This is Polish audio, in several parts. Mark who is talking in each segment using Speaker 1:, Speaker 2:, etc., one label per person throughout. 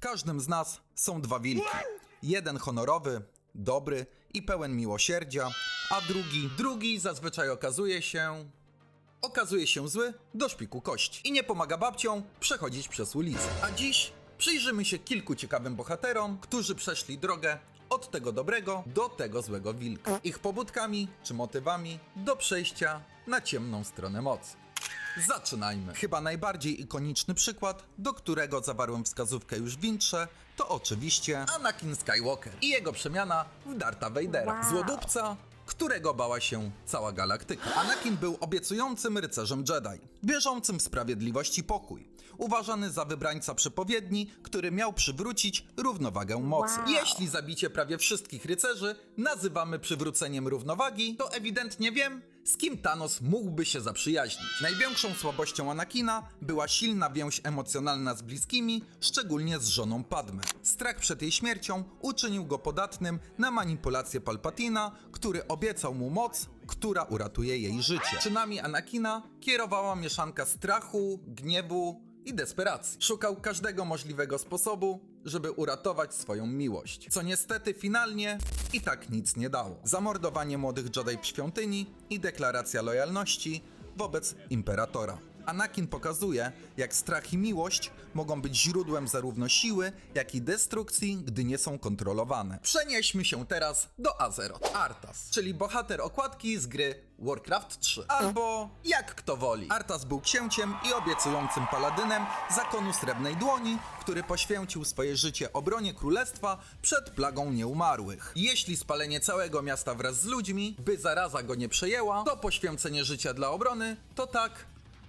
Speaker 1: każdym z nas są dwa wilki. Jeden honorowy, dobry i pełen miłosierdzia, a drugi, drugi zazwyczaj okazuje się okazuje się zły do szpiku kości i nie pomaga babciom przechodzić przez ulicę. A dziś przyjrzymy się kilku ciekawym bohaterom, którzy przeszli drogę od tego dobrego do tego złego wilka. Ich pobudkami czy motywami do przejścia na ciemną stronę mocy. Zaczynajmy. Chyba najbardziej ikoniczny przykład, do którego zawarłem wskazówkę już w intrze, to oczywiście Anakin Skywalker i jego przemiana w Darta Vadera.
Speaker 2: Wow.
Speaker 1: Złodupca, którego bała się cała galaktyka. Anakin był obiecującym rycerzem Jedi, wierzącym w sprawiedliwość i pokój, uważany za wybrańca przepowiedni, który miał przywrócić równowagę mocy.
Speaker 2: Wow.
Speaker 1: Jeśli zabicie prawie wszystkich rycerzy nazywamy przywróceniem równowagi, to ewidentnie wiem, z kim Thanos mógłby się zaprzyjaźnić. Największą słabością Anakina była silna więź emocjonalna z bliskimi, szczególnie z żoną Padme. Strach przed jej śmiercią uczynił go podatnym na manipulację Palpatina, który obiecał mu moc, która uratuje jej życie. Czynami Anakina kierowała mieszanka strachu, gniewu i desperacji. Szukał każdego możliwego sposobu, żeby uratować swoją miłość. Co niestety finalnie i tak nic nie dało. Zamordowanie młodych Jedi w świątyni i deklaracja lojalności wobec imperatora. Anakin pokazuje, jak strach i miłość mogą być źródłem zarówno siły, jak i destrukcji, gdy nie są kontrolowane. Przenieśmy się teraz do Azeroth. Arthas, czyli bohater okładki z gry Warcraft 3. Albo jak kto woli. Arthas był księciem i obiecującym paladynem zakonu Srebrnej Dłoni, który poświęcił swoje życie obronie królestwa przed plagą nieumarłych. Jeśli spalenie całego miasta wraz z ludźmi, by zaraza go nie przejęła, to poświęcenie życia dla obrony, to tak,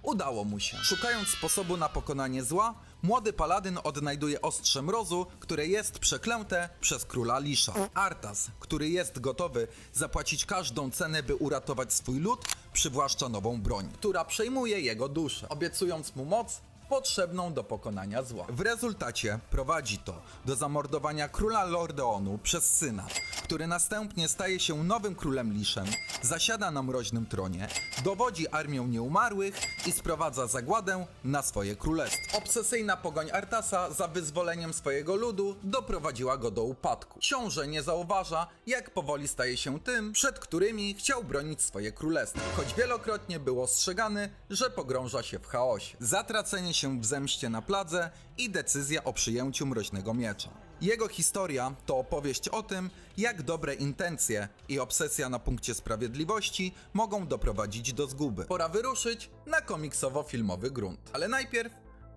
Speaker 1: Udało mu się. Szukając sposobu na pokonanie zła, młody paladyn odnajduje ostrze mrozu, które jest przeklęte przez króla Lisza. Artas, który jest gotowy zapłacić każdą cenę, by uratować swój lud, przywłaszcza nową broń, która przejmuje jego duszę, obiecując mu moc potrzebną do pokonania zła. W rezultacie prowadzi to do zamordowania króla Lordeonu przez syna, który następnie staje się nowym królem Liszem, zasiada na mroźnym tronie, dowodzi armią nieumarłych i sprowadza zagładę na swoje królestwo. Obsesyjna pogoń Artasa za wyzwoleniem swojego ludu doprowadziła go do upadku. Książę nie zauważa, jak powoli staje się tym, przed którymi chciał bronić swoje królestwo, choć wielokrotnie był ostrzegany, że pogrąża się w chaosie. Zatracenie się w zemście na pladze i decyzja o przyjęciu mroźnego miecza. Jego historia to opowieść o tym, jak dobre intencje i obsesja na punkcie sprawiedliwości mogą doprowadzić do zguby. Pora wyruszyć na komiksowo-filmowy grunt. Ale najpierw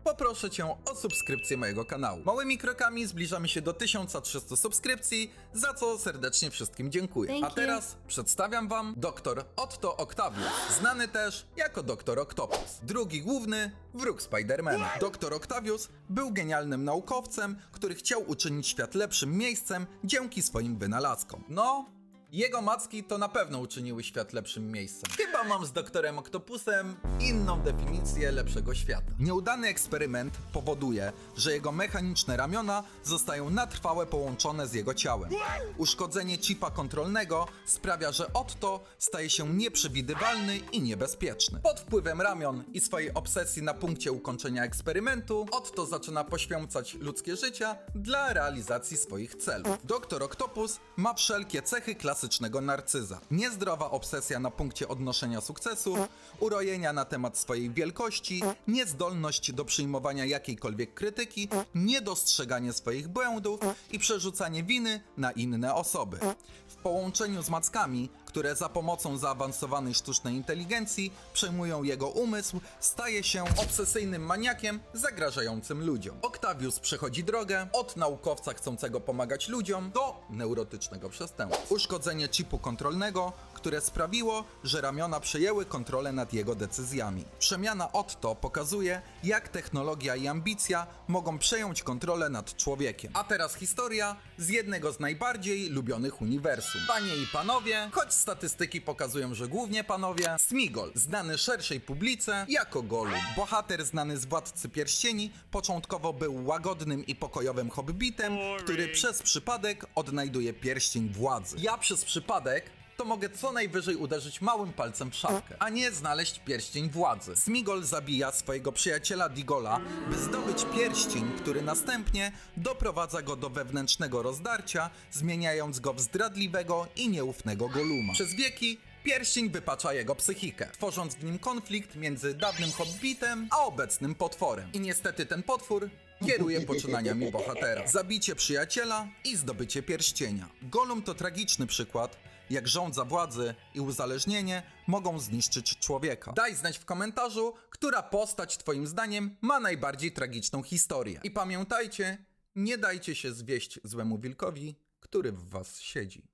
Speaker 1: poproszę Cię o subskrypcję mojego kanału. Małymi krokami zbliżamy się do 1300 subskrypcji, za co serdecznie wszystkim dziękuję.
Speaker 2: Thank
Speaker 1: A
Speaker 2: you.
Speaker 1: teraz przedstawiam Wam dr Otto Octavius, znany też jako dr Octopus, drugi główny wróg Spidermana. Dr Octavius był genialnym naukowcem, który chciał uczynić świat lepszym miejscem dzięki swoim wynalazkom. No, jego macki to na pewno uczyniły świat lepszym miejscem. Chyba mam z doktorem Octopusem inną definicję lepszego świata. Nieudany eksperyment powoduje, że jego mechaniczne ramiona zostają na trwałe połączone z jego ciałem. Uszkodzenie chipa kontrolnego sprawia, że Otto staje się nieprzewidywalny i niebezpieczny. Pod wpływem ramion i swojej obsesji na punkcie ukończenia eksperymentu, Otto zaczyna poświęcać ludzkie życia dla realizacji swoich celów. Doktor Octopus ma wszelkie cechy klasycznego narcyza. Niezdrowa obsesja na punkcie odnoszenia sukcesu, urojenia na temat swojej wielkości, niezdolność do przyjmowania jakiejkolwiek krytyki, niedostrzeganie swoich błędów i przerzucanie winy na inne osoby. W połączeniu z mackami, które za pomocą zaawansowanej sztucznej inteligencji przejmują jego umysł, staje się obsesyjnym maniakiem zagrażającym ludziom. Octavius przechodzi drogę od naukowca chcącego pomagać ludziom do neurotycznego przestępstwa. Uszkodzenie chipu kontrolnego, które sprawiło, że ramiona przejęły kontrolę nad jego decyzjami. Przemiana Otto pokazuje, jak technologia i ambicja mogą przejąć kontrolę nad człowiekiem. A teraz historia z jednego z najbardziej lubionych uniwersum. Panie i panowie, choć statystyki pokazują, że głównie panowie, Smigol, znany szerszej publice jako Gollum. Bohater znany z Władcy Pierścieni początkowo był łagodnym i pokojowym hobbitem, który przez przypadek odnajduje pierścień władzy. Ja przez przypadek to mogę co najwyżej uderzyć małym palcem w szafkę, a nie znaleźć pierścień władzy. Smigol zabija swojego przyjaciela Digola, by zdobyć pierścień, który następnie doprowadza go do wewnętrznego rozdarcia, zmieniając go w zdradliwego i nieufnego Goluma. Przez wieki pierścień wypacza jego psychikę, tworząc w nim konflikt między dawnym hobbitem a obecnym potworem. I niestety ten potwór kieruje poczynaniami bohatera. Zabicie przyjaciela i zdobycie pierścienia. Golum to tragiczny przykład, jak żądza władzy i uzależnienie mogą zniszczyć człowieka. Daj znać w komentarzu, która postać twoim zdaniem ma najbardziej tragiczną historię. I pamiętajcie, nie dajcie się zwieść złemu wilkowi, który w was siedzi.